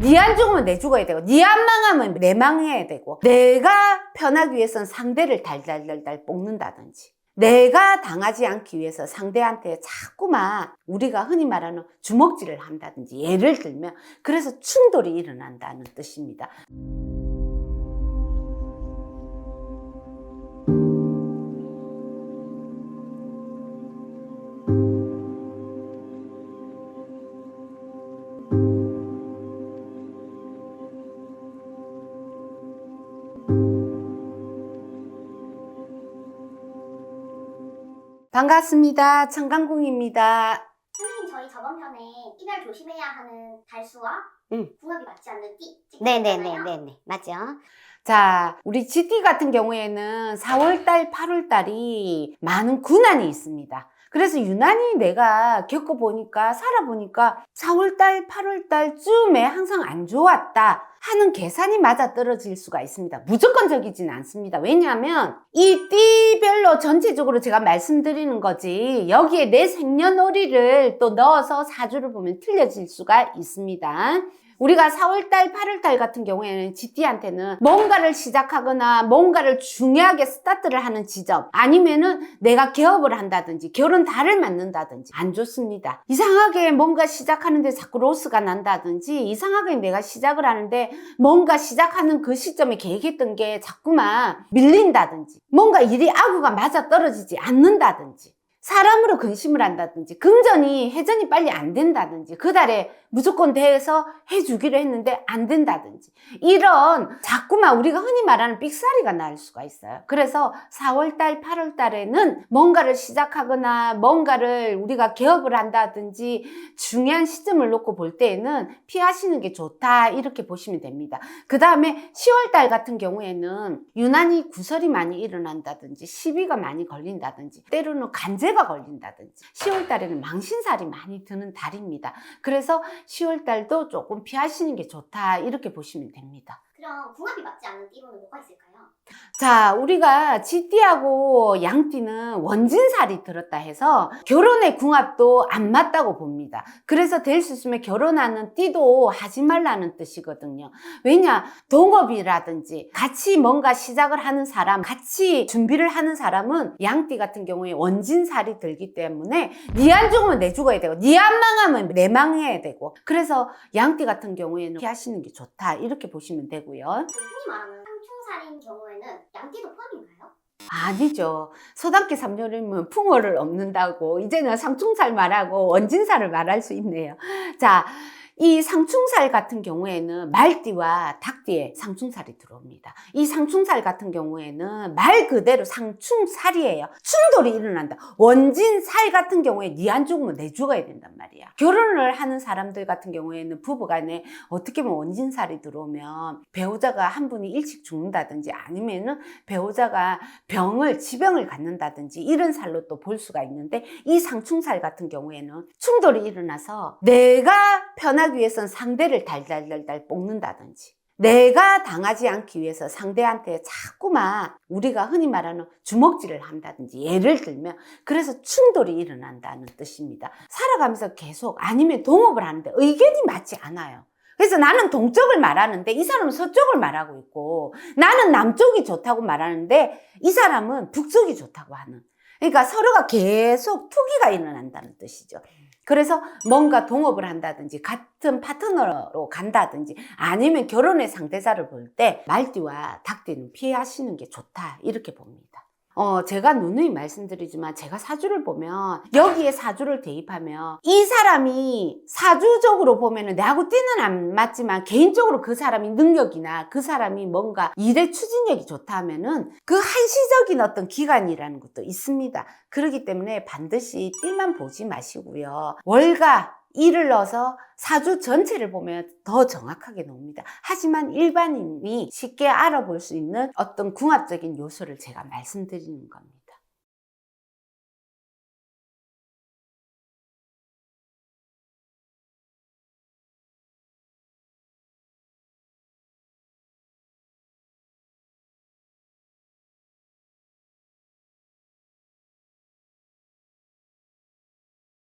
니 안 죽으면 내 죽어야 되고 니 안 망하면 내 망해야 되고 내가 편하기 위해선 상대를 달달달달 볶는다든지 내가 당하지 않기 위해서 상대한테 자꾸만 우리가 흔히 말하는 주먹질을 한다든지 예를 들면 그래서 충돌이 일어난다는 뜻입니다. 반갑습니다. 청강궁입니다. 선생님 저희 저번 편에 이별 조심해야 하는 달수와 응. 궁합이 맞지 않는 띠 네네네네네 맞죠? 자, 우리 GT 같은 경우에는 4월달, 8월달이 많은 군한이 있습니다. 그래서 유난히 내가 겪어보니까, 살아보니까 4월달, 8월달쯤에 항상 안 좋았다 하는 계산이 맞아 떨어질 수가 있습니다. 무조건적이진 않습니다. 왜냐하면 이 띠별로 전체적으로 제가 말씀드리는 거지, 여기에 내 생년월일을 또 넣어서 사주를 보면 틀려질 수가 있습니다. 우리가 4월달, 8월달 같은 경우에는 GT한테는 뭔가를 시작하거나 뭔가를 중요하게 스타트를 하는 지점 아니면은 내가 개업을 한다든지 결혼 달을 맞는다든지 안 좋습니다. 이상하게 뭔가 시작하는데 자꾸 로스가 난다든지 이상하게 내가 시작을 하는데 뭔가 시작하는 그 시점에 계획했던 게 자꾸만 밀린다든지 뭔가 일이 아구가 맞아 떨어지지 않는다든지 사람으로 근심을 한다든지 금전이 회전이 빨리 안 된다든지 그 달에 무조건 대해서 해주기로 했는데 안 된다든지 이런 자꾸만 우리가 흔히 말하는 삑사리가 날 수가 있어요. 그래서 4월달, 8월달에는 뭔가를 시작하거나 뭔가를 우리가 개업을 한다든지 중요한 시점을 놓고 볼 때에는 피하시는 게 좋다 이렇게 보시면 됩니다. 그 다음에 10월달 같은 경우에는 유난히 구설이 많이 일어난다든지 시비가 많이 걸린다든지 때로는 간제 가 걸린다든지 10월 달에는 망신살이 많이 드는 달입니다. 그래서 10월 달도 조금 피하시는 게 좋다 이렇게 보시면 됩니다. 궁합이 맞지 않는 띠로는 뭐가 있을까요? 자, 우리가 쥐띠하고 양띠는 원진살이 들었다 해서 결혼의 궁합도 안 맞다고 봅니다. 그래서 될 수 있으면 결혼하는 띠도 하지 말라는 뜻이거든요. 왜냐, 동업이라든지 같이 뭔가 시작을 하는 사람, 같이 준비를 하는 사람은 양띠 같은 경우에 원진살이 들기 때문에 니 안 죽으면 내 죽어야 되고 니 안 망하면 내 망해야 되고 그래서 양띠 같은 경우에는 피하시는 게 좋다 이렇게 보시면 되고 요. 그 흔히 말하는 상충살인 경우에는 양띠도 포함인가요? 아니죠. 서당계 3년이면 풍어를 없는다고 이제는 상충살 말하고 원진살을 말할 수 있네요. 자, 이 상충살 같은 경우에는 말띠와 닭띠에 상충살이 들어옵니다. 이 상충살 같은 경우에는 말 그대로 상충살이에요. 충돌이 일어난다. 원진살 같은 경우에 니 안 죽으면 내 죽어야 된단 말이야. 결혼을 하는 사람들 같은 경우에는 부부간에 어떻게 보면 원진살이 들어오면 배우자가 한 분이 일찍 죽는다든지 아니면은 배우자가 병을 지병을 갖는다든지 이런 살로 또 볼 수가 있는데 이 상충살 같은 경우에는 충돌이 일어나서 내가 편하 기 위해선 상대를 달달달달 볶는다든지 내가 당하지 않기 위해서 상대한테 자꾸만 우리가 흔히 말하는 주먹질을 한다든지 예를 들면 그래서 충돌이 일어난다는 뜻입니다. 살아가면서 계속 아니면 동업을 하는데 의견이 맞지 않아요. 그래서 나는 동쪽을 말하는데 이 사람은 서쪽을 말하고 있고 나는 남쪽이 좋다고 말하는데 이 사람은 북쪽이 좋다고 하는 그러니까 서로가 계속 투기가 일어난다는 뜻이죠. 그래서 뭔가 동업을 한다든지 같은 파트너로 간다든지 아니면 결혼의 상대자를 볼 때 말띠와 닭띠는 피하시는 게 좋다 이렇게 봅니다. 어, 제가 누누이 말씀드리지만 제가 사주를 보면 여기에 사주를 대입하면 이 사람이 사주적으로 보면은 내하고 띠는 안 맞지만 개인적으로 그 사람이 능력이나 그 사람이 뭔가 일의 추진력이 좋다 하면은 그 한시적인 어떤 기간이라는 것도 있습니다. 그렇기 때문에 반드시 띠만 보지 마시고요. 월가 일을 넣어서 사주 전체를 보면 더 정확하게 나옵니다. 하지만 일반인이 쉽게 알아볼 수 있는 어떤 궁합적인 요소를 제가 말씀드리는 겁니다.